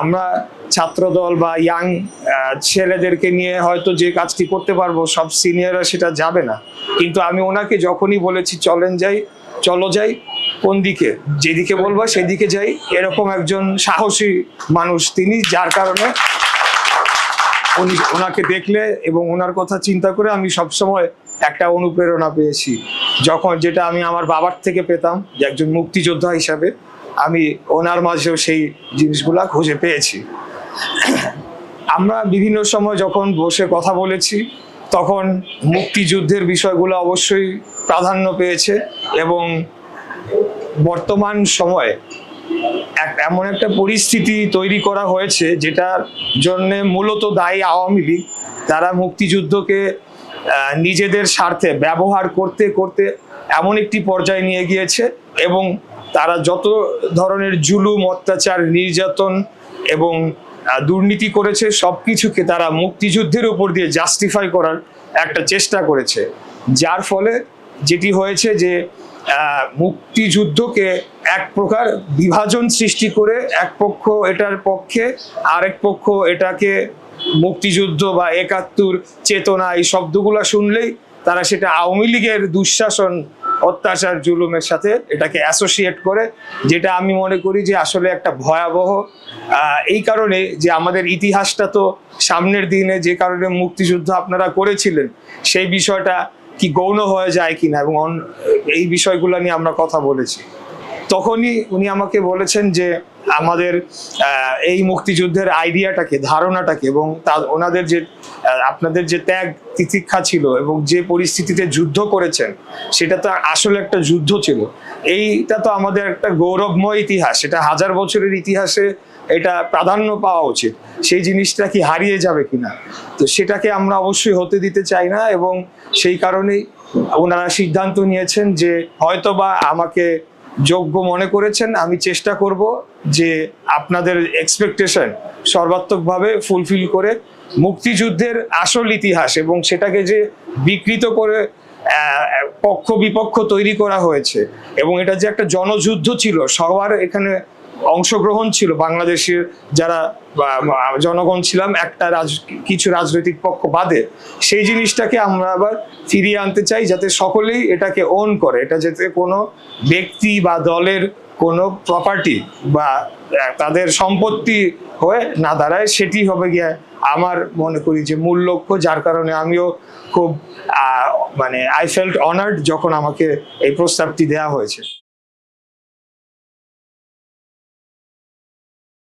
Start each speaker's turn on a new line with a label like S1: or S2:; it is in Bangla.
S1: আমরা ছাত্রদল বা ইয়াং ছেলেদেরকে নিয়ে হয়তো যে কাজটি করতে পারব, সব সিনিয়ররা সেটা যাবে না। কিন্তু আমি ওনাকে যখনই বলেছি, চলেন যাই, চলো যাই, কোন দিকে? যেদিকে বলব সেদিকে যাই। এরকম একজন সাহসী মানুষ তিনি, যার কারণে উনি ওনাকে দেখলে এবং ওনার কথা চিন্তা করে আমি সবসময় একটা অনুপ্রেরণা পেয়েছি। যখন যেটা আমি আমার বাবার থেকে পেতাম, যে একজন মুক্তিযোদ্ধা হিসাবে। আমি ওনার মাঝেও সেই জিনিসগুলা খুঁজে পেয়েছি। আমরা বিভিন্ন সময় যখন বসে কথা বলেছি, তখন মুক্তিযুদ্ধের বিষয়গুলো অবশ্যই প্রাধান্য পেয়েছে এবং বর্তমান সময়ে এমন একটা পরিস্থিতি তৈরি করা হয়েছে যেটার জন্য মূলত দায়ী আওয়ামী লীগ তারা মুক্তিযুদ্ধকে নিজেদের স্বার্থে ব্যবহার করতে করতে এমন একটি পর্যায়ে নিয়ে গিয়েছে এবং তারা যত ধরনের জুলুম, অত্যাচার, নির্যাতন এবং দুর্নীতি করেছে সব কিছুকে তারা মুক্তিযুদ্ধের উপর দিয়ে জাস্টিফাই করার একটা চেষ্টা করেছে। যার ফলে যেটি হয়েছে যে মুক্তিযুদ্ধকে এক প্রকার বিভাজন সৃষ্টি করে এক পক্ষ এটার পক্ষে, আরেক পক্ষ এটাকে মুক্তিযুদ্ধ বা একাত্তর, চেতনা এই শব্দগুলো শুনলেই তারা সেটা আওয়ামী লীগের দুঃশাসন অত্যাচার, জুলুমের সাথে এটাকে অ্যাসোসিয়েট করে, যেটা আমি মনে করি যে আসলে একটা ভয়াবহ এই কারণে যে আমাদের ইতিহাসটা তো সামনের দিনে যে কারণে মুক্তিযুদ্ধ আপনারা করেছিলেন, সেই বিষয়টা কি গৌণ হয়ে যায় কিনা এবং এই বিষয়গুলো নিয়ে আমরা কথা বলেছি। তখনই উনি আমাকে বলেছেন যে আমাদের এই মুক্তিযুদ্ধের আইডিয়াটাকে, ধারণাটাকে এবং তা- ওনাদের যে আপনাদের যে ত্যাগ, তিতিক্ষা ছিল এবং যে পরিস্থিতিতে যুদ্ধ করেছেন, সেটা তো আসলে একটা যুদ্ধ ছিল। এইটা তো আমাদের একটা গৌরবময় ইতিহাস এটা হাজার বছরের ইতিহাসে এটা প্রাধান্য পাওয়া উচিত। সেই জিনিসটা কি হারিয়ে যাবে কিনা? তো সেটাকে আমরা অবশ্যই হতে দিতে চাই না এবং সেই কারণেই ওনারা সিদ্ধান্ত নিয়েছেন যে হয়তোবা আমাকে যোগ্য মনে করেছেন, আমি চেষ্টা করব যে আপনাদের এক্সপেকটেশন সর্বাত্মকভাবে ফুলফিল করে মুক্তিযুদ্ধের আসল ইতিহাস এবং সেটাকে যে বিকৃত করে পক্ষ বিপক্ষ তৈরি করা হয়েছে এবং এটা যে একটা জনযুদ্ধ ছিল, সবার এখানে অংশগ্রহণ ছিল বাংলাদেশের যারা জনগণ ছিলাম, একটা রাজ, কিছু রাজনৈতিক পক্ষ বাদে। সেই জিনিসটাকে আমরা আবার ফিরিয়ে আনতে চাই যাতে সকলেই এটাকে ওন করে। এটা যাতে কোনো ব্যক্তি বা দলের কোনো প্রপার্টি বা তাদের সম্পত্তি হয়ে না দাঁড়ায়, সেটি হবে গিয়ে আমার মনে করি যে মূল লক্ষ্য, যার কারণে আমিও খুব মানে আই ফেল্ট অনার্ড যখন আমাকে এই প্রস্তাবটি দেওয়া হয়েছে।